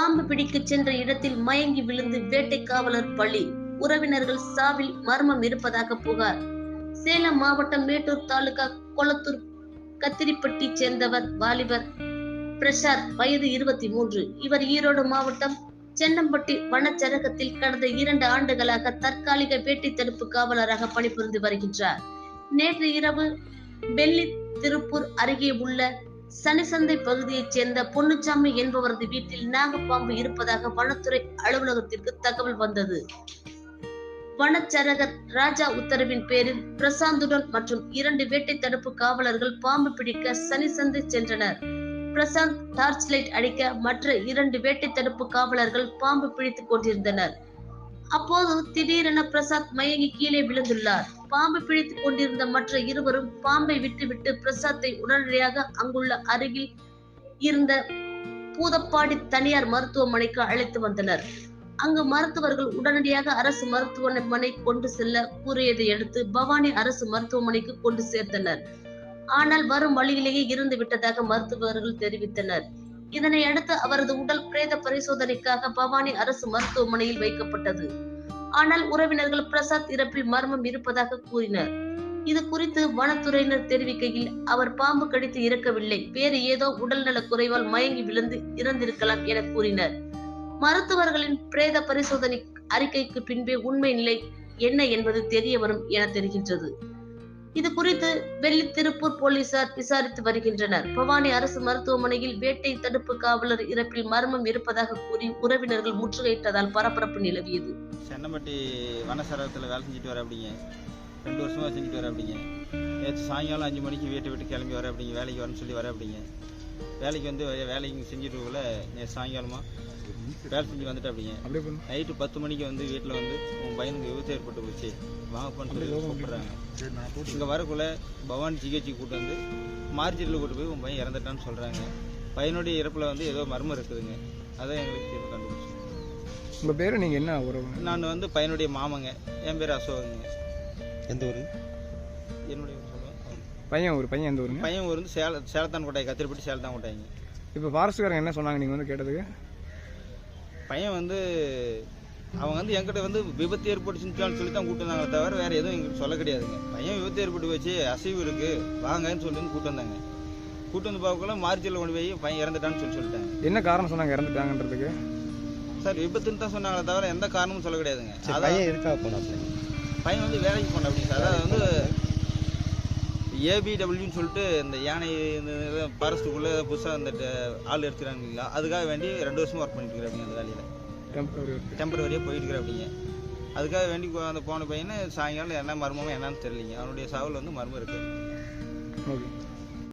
பாம்பு பிடிக்க சென்ற இடத்தில் மயங்கி விழுந்து வேட்டை காவலர் பள்ளி. உறவினர்கள் சாவில் மர்மம் இருப்பதாக புகார். சேலம் மாவட்டம் மேட்டூர் தாலுகா கொளத்தூர் கத்திரிப்பட்டி சேர்ந்தவர் வாலிபர் பிரசாத் வயது இருபத்தி மூன்று இவர் ஈரோடு மாவட்டம் சென்னம்பட்டி வனச்சரகத்தில் கடந்த இரண்டு ஆண்டுகளாக தற்காலிக வேட்டை தடுப்பு காவலராக பணிபுரிந்து வருகின்றார். நேற்று இரவு வெள்ளி திருப்பூர் அருகே உள்ள சனிசந்தை பகுதியைச் சேர்ந்த பொன்னுச்சாமி என்பவரது வீட்டில் நாகப்பாம்பு இருப்பதாக வனத்துறை அலுவலகத்திற்கு தகவல் வந்தது. வனச்சரகர் ராஜா உத்தரவின் பேரில் பிரசாந்துடன் மற்றும் இரண்டு வேட்டை தடுப்பு காவலர்கள் பாம்பு பிடிக்க சனிசந்தை சென்றனர். பிரசாந்த் டார்ச் லைட் அடிக்க மற்ற இரண்டு வேட்டை தடுப்பு காவலர்கள் பாம்பு பிடித்துக் கொண்டிருந்தனர். அப்போது திடீரென பிரசாத் மயங்கி கீழே விழுந்துள்ளார். பாம்பு பிடித்துக் கொண்டிருந்த மற்ற இருவரும் பாம்பை விட்டுவிட்டு பிரசாத்தை உடனடியாக அங்குள்ள அருகில் இருந்த பூதப்பாடி தனியார் மருத்துவமனைக்கு அழைத்து வந்தனர். அங்கு மருத்துவர்கள் உடனடியாக அரசு மருத்துவமனை கொண்டு செல்ல கூறியதை அடுத்து பவானி அரசு மருத்துவமனைக்கு கொண்டு சேர்த்தனர். ஆனால் வரும் வழியிலேயே இருந்து விட்டதாக மருத்துவர்கள் தெரிவித்தனர். இதனை அடுத்து அவரது உடல் பிரேத பரிசோதனைக்காக பவானி அரசு மருத்துவமனையில் வைக்கப்பட்டது. ஆனால் உறவினர்கள் பிரசாத் இறப்பில் மர்மம் இருப்பதாக கூறினர். இது குறித்து வனத்துறையினர் தெரிவிக்கையில் அவர் பாம்பு கடித்து இறக்கவில்லை. வேறு ஏதோ உடல்நல குறைவால் மயங்கி விழுந்து இறந்திருக்கலாம் என கூறினர். மருத்துவர்களின் பிரேத பரிசோதனை அறிக்கைக்கு பின்பே உண்மை நிலை என்ன என்பது தெரிய வரும் என தெரிகின்றது. இது குறித்து வெள்ளி திருப்பூர் போலீசார் விசாரித்து வருகின்றனர். பவானி அரசு மருத்துவமனையில் வேட்டை தடுப்பு காவலர் இறப்பில் மர்மம் இருப்பதாக கூறி உறவினர்கள் முற்றுகையிட்டதால் பரபரப்பு நிலவியது. சென்னம்பட்டி வனசரகத்தில் வேலை செஞ்சுட்டு வர அப்படிங்க. ரெண்டு வருஷமாக செஞ்சுட்டு வர அப்படிங்க. நேற்று சாயங்காலம் அஞ்சு மணிக்கு வீட்டை விட்டு கிளம்பி வர அப்படிங்க. வேலைக்கு வரேன்னு சொல்லி வர அப்படிங்க. வேலைக்கு வந்து வே- வேலைக்கு செஞ்சுட்டு நேற்று சாயங்காலமாக வேலை செஞ்சு வந்துட்டு அப்படிங்க நைட்டு பத்து மணிக்கு வந்து வீட்டில் வந்து உன் பையனுக்கு விபத்து ஏற்பட்டு போச்சு. வாங்கப்பான்னு சொல்லி கூப்பிட்றாங்க. இங்கே வரக்குள்ள பவானி சிகிச்சை கூட்டு வந்து மார்ஜெட்டில் கூட்டு போய் உன் பையன் இறந்துட்டான்னு சொல்கிறாங்க பையனுடைய இறப்பில் வந்து ஏதோ மர்மம் இருக்குதுங்க. அதான் எங்களுக்கு தீர்வு கண்டுபிடிச்சோம் உங்கள் பேர் நீங்கள் என்ன உறவு நான் வந்து பையனுடைய மாமங்க. என் பேர் அசோகங்க. எந்த ஊர்? என்னுடைய. பையன் ஒரு பையன் எந்த ஊருங்க? பையன் ஊர் வந்து சேல சேலத்தான் கோட்டை கத்திரிப்பட்டி சேலத்தான் கோட்டைங்க இப்போ ஃபாரஸ்ட்காரங்க என்ன சொன்னாங்க நீங்கள் வந்து கேட்டதுக்கு? பையன் வந்து அவங்க வந்து என்கிட்ட வந்து விபத்து ஏற்பட்டுச்சுன்னு சொல்லி தான் கூட்டு வந்தாங்களே தவிர வேற எதுவும் எங்களுக்கு சொல்ல கிடையாதுங்க. பையன் விபத்து ஏற்பட்டு வச்சு அசைவு இருக்கு வாங்கன்னு சொல்லி வந்து கூட்டு வந்தாங்க கூட்டு வந்து பார்க்கக்குள்ள மார்ஜில் கொண்டு போய் பையன் இறந்துட்டான்னு சொல்லி சொல்லிட்டாங்க. என்ன காரணம் சொன்னாங்க இறந்துட்டாங்கன்றதுக்கு? சார் விபத்துன்னு தான் சொன்னாங்களே தவிர எந்த காரணமும் சொல்ல கிடையாதுங்க. சரி அதான் பையன் இருக்கா போனாப்ல? பையன் வந்து வேலைக்கு போன அப்படிங்க சார் அதாவது வந்து ஏபிடபிள்யூன்னு சொல்லிட்டு இந்த யானை இந்த ஃபாரஸ்ட்டுக்குள்ளே புதுசாக அந்த ஆள் எடுத்துக்கிறாங்க இல்லைங்களா அதுக்காக வேண்டி ரெண்டு வருஷமா ஒர்க் பண்ணிட்டு இருக்கிறேன் அந்த வேலையில். டெம்பரரி ஒர்க் டெம்பரவரியாக போயிட்டு இருக்கிறேன் அப்படிங்க அதுக்காக வேண்டி அந்த போன பையனை சாயங்காலம் என்ன மர்மமோ என்னன்னு தெரியலிங்க. அவனுடைய சாவில் வந்து மர்மம் இருக்குது ஓகே